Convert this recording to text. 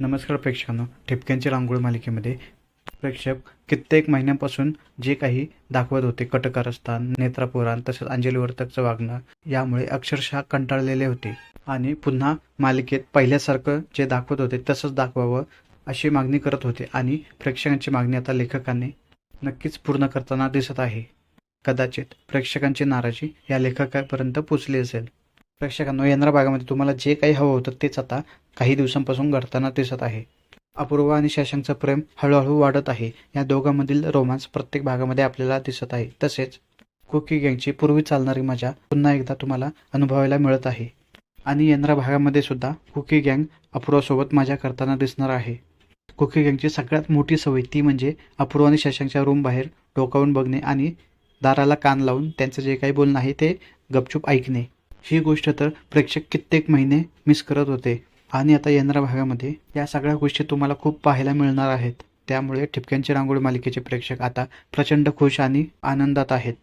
नमस्कार प्रेक्षकांनो ठिपक्यांची रांगोळी मालिकेमध्ये प्रेक्षक कित्येक महिन्यांपासून जे काही दाखवत होते कटकारस्थान नेत्रापुराण तसेच अंजली वर्तकचं वागणं यामुळे अक्षरशः कंटाळलेले होते. आणि पुन्हा मालिकेत पहिल्यासारखं जे दाखवत होते तसंच दाखवावं अशी मागणी करत होते. आणि प्रेक्षकांची मागणी आता लेखकांनी नक्कीच पूर्ण करताना दिसत आहे. कदाचित प्रेक्षकांची नाराजी या लेखकापर्यंत पोचली असेल. प्रेक्षकांनो येणाऱ्या भागामध्ये तुम्हाला जे काही हवं होतं तेच आता काही दिवसांपासून घडताना दिसत आहे. अपूर्वा आणि शशांकचं प्रेम हळूहळू वाढत आहे. या दोघांमधील रोमांस प्रत्येक भागामध्ये आपल्याला दिसत आहे. तसेच कुकी गँगची पूर्वी चालणारी मजा पुन्हा एकदा तुम्हाला अनुभवायला मिळत आहे. आणि येणाऱ्या भागामध्ये सुद्धा कुकी गँग अपूर्वासोबत मजा करताना दिसणार आहे. कुकी गँगची सगळ्यात मोठी सवय ती म्हणजे अपूर्व आणि शशांकच्या रूम बाहेर डोकावून बघणे आणि दाराला कान लावून त्यांचं जे काही बोलणं आहे ते गपचूप ऐकणे. ही गोष्ट तर प्रेक्षक कित्येक महिने मिस करत होते. आणि आता येणाऱ्या भागामध्ये या सगळ्या गोष्टी तुम्हाला खूप पाहायला मिळणार आहेत. त्यामुळे ठिपक्यांची रांगोळी मालिकेचे प्रेक्षक आता प्रचंड खुश आणि आनंदात आहेत.